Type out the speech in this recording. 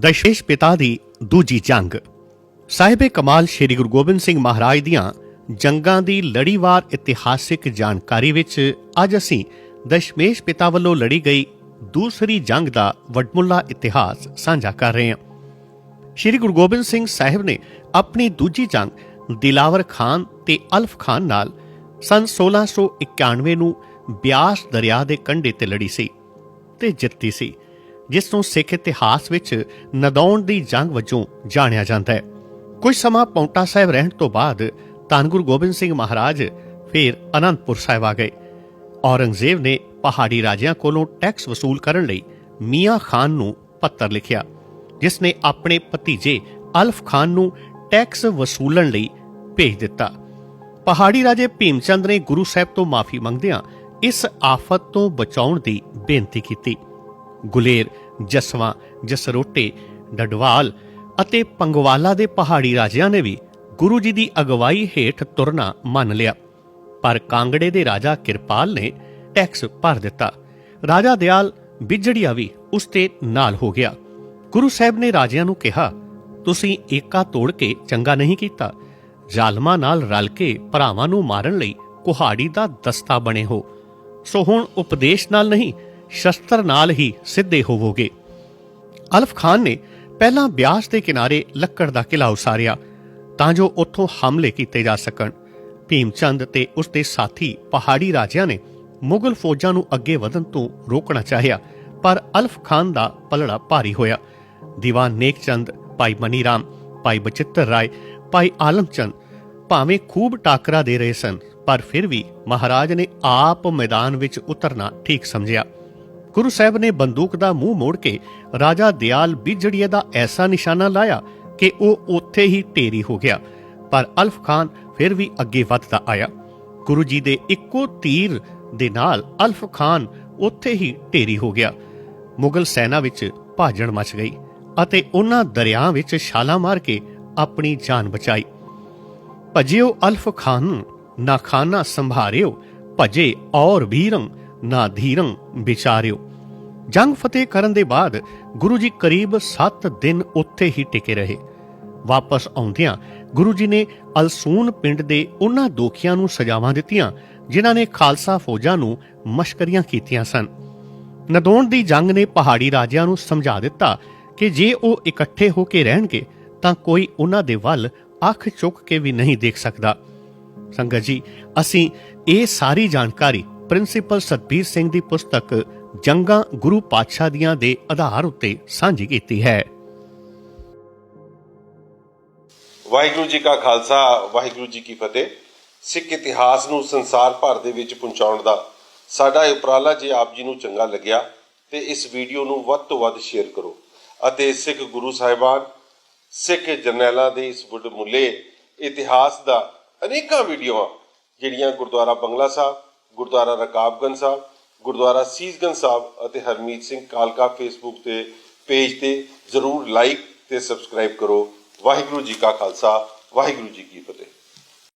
ਦਸ਼ਮੇਸ਼ ਪਿਤਾ ਦੀ ਦੂਜੀ ਜੰਗ। ਸਾਹਿਬੇ ਕਮਾਲ ਸ੍ਰੀ ਗੁਰੂ ਗੋਬਿੰਦ ਸਿੰਘ ਮਹਾਰਾਜ ਦੀਆਂ ਜੰਗਾਂ ਦੀ ਲੜੀਵਾਰ ਇਤਿਹਾਸਿਕ ਜਾਣਕਾਰੀ ਵਿੱਚ ਅੱਜ ਅਸੀਂ ਦਸ਼ਮੇਸ਼ ਪਿਤਾ ਵੱਲੋਂ ਲੜੀ ਗਈ ਦੂਸਰੀ ਜੰਗ ਦਾ ਵਡਮੁੱਲਾ ਇਤਿਹਾਸ ਸਾਂਝਾ ਕਰ ਰਹੇ ਹਾਂ। ਸ਼੍ਰੀ ਗੁਰੂ ਗੋਬਿੰਦ ਸਿੰਘ ਸਾਹਿਬ ਨੇ ਆਪਣੀ ਦੂਜੀ ਜੰਗ ਦਿਲਾਵਰ ਖਾਨ ਤੇ ਅਲਫ ਖਾਨ ਨਾਲ ਸਨ 1691 ਨੂੰ ਬਿਆਸ ਦਰਿਆ ਦੇ ਕੰਢੇ ਤੇ ਲੜੀ ਸੀ ਤੇ ਜਿੱਤੀ ਸੀ। ਜਿਸ ਨੂੰ ਸਿੱਖ ਇਤਿਹਾਸ ਵਿੱਚ ਨਦੌਣ ਦੀ ਜੰਗ ਵਜੋਂ ਜਾਣਿਆ ਜਾਂਦਾ ਹੈ। ਕੁਝ ਸਮਾਂ ਪੌਂਟਾ ਸਾਹਿਬ ਰਹਿਣ ਤੋਂ ਬਾਅਦ ਧੰਨ ਗੁਰੂ ਗੋਬਿੰਦ ਸਿੰਘ ਮਹਾਰਾਜ ਫਿਰ ਅਨੰਦਪੁਰ ਸਾਹਿਬ ਆ ਗਏ। ਔਰੰਗਜ਼ੇਬ ਨੇ ਪਹਾੜੀ ਰਾਜਿਆਂ ਕੋਲੋਂ ਟੈਕਸ ਵਸੂਲ ਕਰਨ ਲਈ ਮੀਆਂ ਖਾਨ ਨੂੰ ਪੱਤਰ ਲਿਖਿਆ, ਜਿਸ ਨੇ ਆਪਣੇ ਭਤੀਜੇ ਅਲਫ ਖਾਨ ਨੂੰ ਟੈਕਸ ਵਸੂਲਣ ਲਈ ਭੇਜ ਦਿੱਤਾ। ਪਹਾੜੀ ਰਾਜੇ ਭੀਮ ਚੰਦ ਨੇ ਗੁਰੂ ਸਾਹਿਬ ਤੋਂ ਮਾਫੀ ਮੰਗਦਿਆਂ ਇਸ ਆਫਤ ਤੋਂ ਬਚਾਉਣ ਦੀ ਬੇਨਤੀ ਕੀਤੀ। ਗੁਲੇਰ ਜਸਵਾਂ, ਜਸਰੋਟੇ, ਡਡਵਾਲ ਅਤੇ ਪੰਗਵਾਲਾ ਦੇ ਪਹਾੜੀ ਰਾਜਿਆਂ ਨੇ ਵੀ ਗੁਰੂ ਜੀ ਦੀ ਅਗਵਾਈ ਹੇਠ ਤੁਰਨਾ ਮੰਨ ਲਿਆ। ਪਰ ਕਾਂਗੜੇ ਦੇ ਰਾਜਾ ਕਿਰਪਾਲ ਨੇ ਟੈਕਸ ਭਰ ਦਿੱਤਾ। ਰਾਜਾ ਦਿਆਲ ਬਿਜੜੀਆ ਵੀ ਉਸ ਤੇ ਨਾਲ ਹੋ ਗਿਆ। ਗੁਰੂ ਸਾਹਿਬ ਨੇ ਰਾਜਿਆਂ ਨੂੰ ਕਿਹਾ, ਤੁਸੀਂ ਏਕਾ ਤੋੜ ਕੇ ਚੰਗਾ ਨਹੀਂ ਕੀਤਾ। ਜ਼ਾਲਮਾਂ ਨਾਲ ਰਲ ਕੇ ਭਰਾਵਾਂ ਨੂੰ ਮਾਰਨ ਲਈ ਕੁਹਾੜੀ ਦਾ ਦਸਤਾ ਬਣੇ ਹੋ। ਸੋ ਹੁਣ ਉਪਦੇਸ਼ ਨਾਲ ਨਹੀਂ ਸ਼ਸਤਰ ਨਾਲ ਹੀ ਸਿੱਧੇ ਹੋਵੋਗੇ। ਅਲਫ ਖਾਨ ਨੇ ਪਹਿਲਾਂ ਬਿਆਸ ਦੇ ਕਿਨਾਰੇ ਲੱਕੜ ਦਾ ਕਿਲਾ ਉਸਾਰਿਆ, ਤਾਂ ਜੋ ਉੱਥੋਂ ਹਮਲੇ ਕੀਤੇ ਜਾ ਸਕਣ। ਭੀਮ ਚੰਦ ਤੇ ਉਸ ਦੇ ਸਾਥੀ ਪਹਾੜੀ ਰਾਜਿਆਂ ਨੇ ਮੁਗਲ ਫੌਜਾਂ ਨੂੰ ਅੱਗੇ ਵਧਣ ਤੋਂ ਰੋਕਣਾ ਚਾਹਿਆ, ਪਰ ਅਲਫ ਖਾਨ ਦਾ ਪਲੜਾ ਭਾਰੀ ਹੋਇਆ। ਦੀਵਾਨ ਨੇਕ ਚੰਦ ਭਾਈ ਮਨੀ ਰਾਮ ਭਾਈ ਬਚਿੱਤਰ ਰਾਏ, ਭਾਈ ਆਲਮ ਚੰਦ ਭਾਵੇਂ ਖੂਬ ਟਾਕਰਾ ਦੇ ਰਹੇ ਸਨ, ਪਰ ਫਿਰ ਵੀ ਮਹਾਰਾਜ ਨੇ ਆਪ ਮੈਦਾਨ ਵਿੱਚ ਉਤਰਨਾ ਠੀਕ ਸਮਝਿਆ। ਗੁਰੂ ਸਾਹਿਬ ਨੇ ਬੰਦੂਕ ਦਾ ਮੂੰਹ ਮੋੜ ਕੇ ਰਾਜਾ ਦਿਆਲ ਬਿਜੜੀਏ ਦਾ ਐਸਾ ਨਿਸ਼ਾਨਾ ਲਾਇਆ ਕਿ ਉਹ ਉੱਥੇ ਹੀ ਢੇਰੀ ਹੋ ਗਿਆ। ਪਰ ਅਲਫ ਖਾਨ ਫਿਰ ਵੀ ਅੱਗੇ ਵੱਧਦਾ ਆਇਆ। ਗੁਰੂ ਜੀ ਦੇ ਇੱਕੋ ਤੀਰ ਦੇ ਨਾਲ ਅਲਫ ਖਾਨ ਉੱਥੇ ਹੀ ਢੇਰੀ ਹੋ ਗਿਆ। ਮੁਗਲ ਸੈਨਾ ਵਿੱਚ ਭਾਜਣ ਮਚ ਗਈ ਅਤੇ ਉਹਨਾਂ ਦਰਿਆ ਵਿੱਚ ਛਾਲਾਂ ਮਾਰ ਕੇ ਆਪਣੀ ਜਾਨ ਬਚਾਈ। ਭਜਿਓ ਅਲਫ ਖਾਨ ਨਾ ਖਾਨਾ ਸੰਭਾਰਿਓ, ਭਜੇ ਔਰ ਵੀਰੰ ਨਾ ਧੀਰੰ ਵਿਚਾਰਿਓ। ਜੰਗ ਫਤਿਹ ਕਰਨ ਦੇ ਬਾਅਦ ਗੁਰੂ ਜੀ ਕਰੀਬ 7 ਦਿਨ ਉੱਥੇ ਹੀ ਟਿਕੇ ਰਹੇ। ਵਾਪਸ ਆਉਂਦਿਆਂ ਗੁਰੂ ਜੀ ਨੇ ਅਲਸੂਨ ਪਿੰਡ ਦੇ ਉਹਨਾਂ ਦੋਖੀਆਂ ਨੂੰ ਸਜ਼ਾਵਾਂ ਦਿੱਤੀਆਂ, ਜਿਨ੍ਹਾਂ ਨੇ ਖਾਲਸਾ ਫੌਜਾਂ ਨੂੰ ਮਸ਼ਕਰੀਆਂ ਕੀਤੀਆਂ ਸਨ। ਨਦੌਣ ਦੀ ਜੰਗ ਨੇ ਪਹਾੜੀ ਰਾਜਿਆਂ ਨੂੰ ਸਮਝਾ ਦਿੱਤਾ ਕਿ ਜੇ ਉਹ ਇਕੱਠੇ ਹੋ ਕੇ ਰਹਿਣਗੇ, ਤਾਂ ਕੋਈ ਉਹਨਾਂ ਦੇ ਵੱਲ ਅੱਖ ਚੁੱਕ ਕੇ ਵੀ ਨਹੀਂ ਦੇਖ ਸਕਦਾ। ਸੰਗਤ ਜੀ, ਅਸੀਂ ਇਹ ਸਾਰੀ ਜਾਣਕਾਰੀ ਪ੍ਰਿੰਸੀਪਲ ਸਤਬੀਰ ਸਿੰਘ ਦੀ ਪੁਸਤਕ ਜੰਗਾਂ ਗੁਰੂ ਪਾਤਸ਼ਾਹ ਦੀਆਂ ਦੇ ਆਧਾਰ ਉੱਤੇ ਸਾਂਝੀ ਕੀਤੀ ਹੈ। ਵਾਹਿਗੁਰੂ ਜੀ ਕਾ ਖਾਲਸਾ, ਵਾਹਿਗੁਰੂ ਜੀ ਕੀ ਫਤਿਹ। ਸਿੱਖ ਇਤਿਹਾਸ ਨੂੰ ਸੰਸਾਰ ਭਰ ਦੇ ਵਿੱਚ ਪਹੁੰਚਾਉਣ ਦਾ ਸਾਡਾ ਇਹ ਉਪਰਾਲਾ ਜੇ ਆਪ ਜੀ ਨੂੰ ਚੰਗਾ ਲੱਗਿਆ, ਤੇ ਇਸ ਵੀਡੀਓ ਨੂੰ ਵੱਧ ਤੋਂ ਵੱਧ ਸ਼ੇਅਰ ਕਰੋ ਅਤੇ ਸਿੱਖ ਗੁਰੂ ਸਾਹਿਬਾਨ, ਸਿੱਖ ਜਰਨੈਲਾਂ ਦੇ ਇਸ ਮੁੱਲੇ ਇਤਿਹਾਸ ਦਾ ਅਨੇਕਾਂ ਵੀਡੀਓਆਂ ਜਿਹੜੀਆਂ ਗੁਰਦੁਆਰਾ ਬੰਗਲਾ ਸਾਹਿਬ ਗੁਰਦੁਆਰਾ ਰਕਾਬਗੰਜ ਸਾਹਿਬ, ਗੁਰਦੁਆਰਾ ਸੀਸਗੰਜ ਸਾਹਿਬ ਅਤੇ ਹਰਮੀਤ ਸਿੰਘ ਕਾਲਕਾ ਫੇਸਬੁੱਕ ਤੇ ਪੇਜ ਤੇ ਜ਼ਰੂਰ ਲਾਈਕ ਤੇ ਸਬਸਕ੍ਰਾਈਬ ਕਰੋ। ਵਾਹਿਗੁਰੂ ਜੀ ਕਾ ਖਾਲਸਾ, ਵਾਹਿਗੁਰੂ ਜੀ ਕੀ ਫਤਿਹ।